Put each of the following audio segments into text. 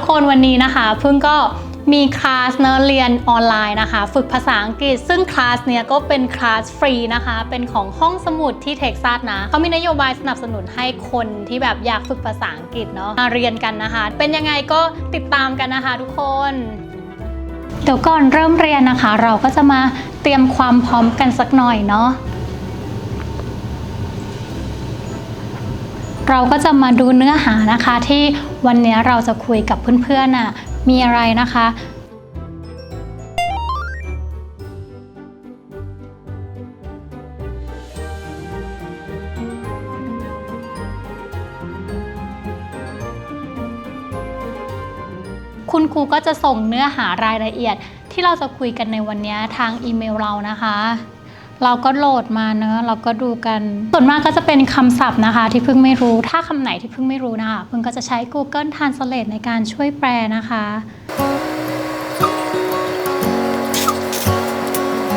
กคนวันนี้นะคะเพิ่งก็มีคลาสเนะเรียนออนไลน์นะคะ ฝึกภาษาอังกฤษ ซึ่งคลาสเนี้ยก็เป็นคลาสฟรีนะคะ เป็นของห้องสมุดที่เท็กซัสนะเขามีนโยบายสนับสนุนให้คนที่แบบอยากฝึกภาษาอังกฤษเนาะมาเรียนกันนะคะ เป็นยังไงก็ติดตามกันนะคะทุกคนเดี๋ยวก่อนเริ่มเรียนนะคะ เราก็จะมาเตรียมความพร้อมกันสักหน่อยเนาะ เราก็จะมาดูเนื้อหานะคะที่วันนี้เราจะคุยกับเพื่อนๆน่ะมีอะไรนะคะ คุณครูก็จะส่งเนื้อหารายละเอียดที่เราจะคุยกันในวันนี้ทางอีเมลเรานะคะ เราก็โหลดมาเนอะเราก็ดูกัน ส่วนมากก็จะเป็นคำศัพท์นะคะ ที่เพิ่งไม่รู้ ถ้าคำไหนที่เพิ่งไม่รู้นะคะเพิ่งก็จะใช้ Google Translate ในการช่วยแปลนะคะ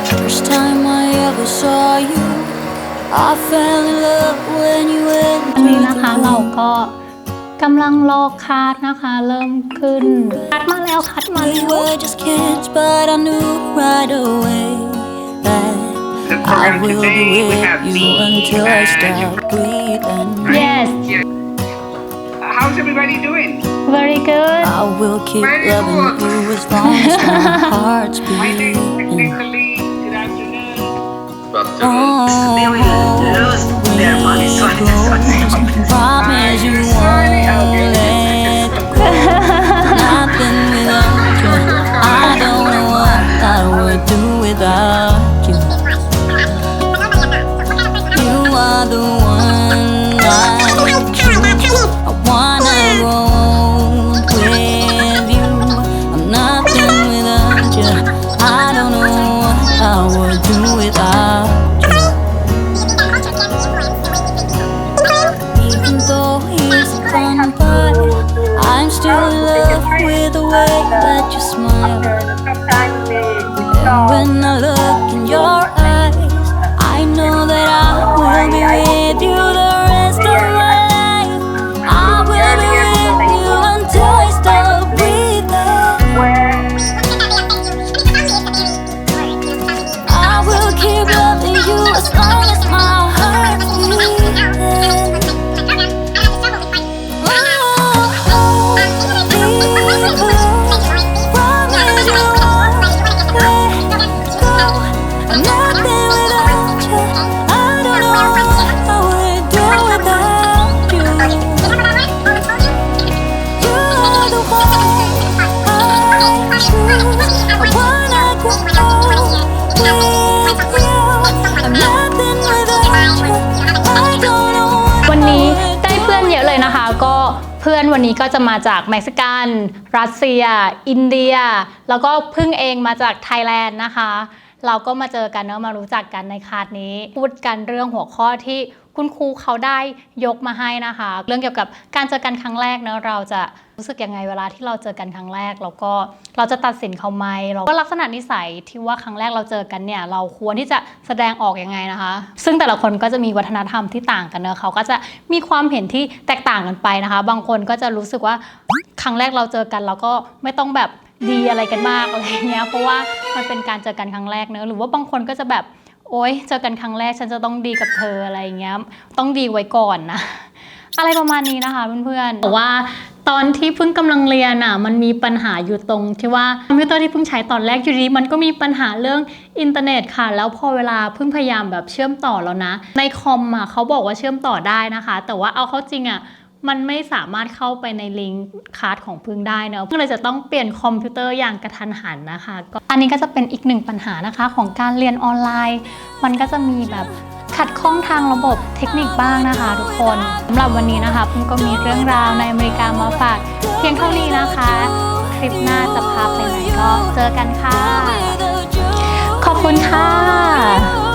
First time I ever saw you, I fell in love when you อันนี้ entered นะคะ the เรา room. ก็กำลังรอคัดนะคะ เริ่มขึ้น คัดมาแล้วคัดมา We แล้ว The I program will today be with you me until I and stop you. breathing. yes Yeah. How's everybody doing? very good I will keep Very loving good. you as long as my heart's My name beating. Nicolene. Good afternoon. Oh, They will lose their money, so I just want to promise you won't let go. Nothing without you. I don't know what I would do without still in love with the way that you smile. And when วันนี้ได้เพื่อนเยอะเลยนะคะก็เพื่อนวันนี้ก็จะมาจากเม็กซิกัน รัสเซีย อินเดีย แล้วก็เพึ่งเองมาจากไทยแลนด์นะคะ เราก็มาเจอกันเนอะมารู้จักกันในคาสนี้ พูดกันเรื่องหัวข้อที่คุณครูเขาได้ยกมาให้นะคะ เรื่องเกี่ยวกับการเจอกันครั้งแรกเนอะเราจะรู้สึกยังไงเวลาที่เราเจอกันครั้งแรกแล้วก็เราจะตัดสินเขาไหมแล้วก็ลักษณะนิสัยที่ว่าครั้งแรกเราเจอกันเนี่ยเราควรที่จะแสดงออกยังไงนะคะ ซึ่งแต่ละคนก็จะมีวัฒนธรรมที่ต่างกันเนอะเขาก็จะมีความเห็นที่แตกต่างกันไปนะคะ บางคนก็จะรู้สึกว่าครั้งแรกเราเจอกันเราก็ไม่ต้องแบบดีอะไรกันมากอะไรเงี้ยเพราะว่า มันเป็นการเจอกันครั้งแรกเนอะหรือว่าบางคนก็จะแบบโอ๊ยเจอกันครั้งแรกฉันจะต้องดีกับเธออะไรอย่างเงี้ยต้องดีไว้ก่อนนะ อะไรประมาณนี้นะคะเพื่อนๆแต่ว่าตอนที่เพิ่งกำลังเรียนอะมันมีปัญหาอยู่ตรงที่ว่าคอมพิวเตอร์ที่เพิ่งใช้ตอนแรกอยู่ดีมันก็มีปัญหาเรื่องอินเทอร์เน็ตค่ะ แล้วพอเวลาเพิ่งพยายามแบบเชื่อมต่อแล้วนะ ในคอมอะเขาบอกว่าเชื่อมต่อได้นะคะ แต่ว่าเอาเข้าจริงอะ มันไม่สามารถเข้าไปในลิงก์คาร์ดของพึ่งได้เนอะพึ่งเลยจะต้องเปลี่ยนคอมพิวเตอร์อย่างกระทันหันนะคะก็อันนี้ก็จะเป็นอีกหนึ่งปัญหานะคะของการเรียนออนไลน์ มันก็จะมีแบบขัดข้องทางระบบเทคนิคบ้างนะคะ ทุกคนสำหรับวันนี้นะคะพึ่งก็มีเรื่องราวในอเมริกามาฝากเพียงเท่านี้นะคะ คลิปหน้าจะพาไปไหนก็เจอกันค่ะ ขอบคุณค่ะ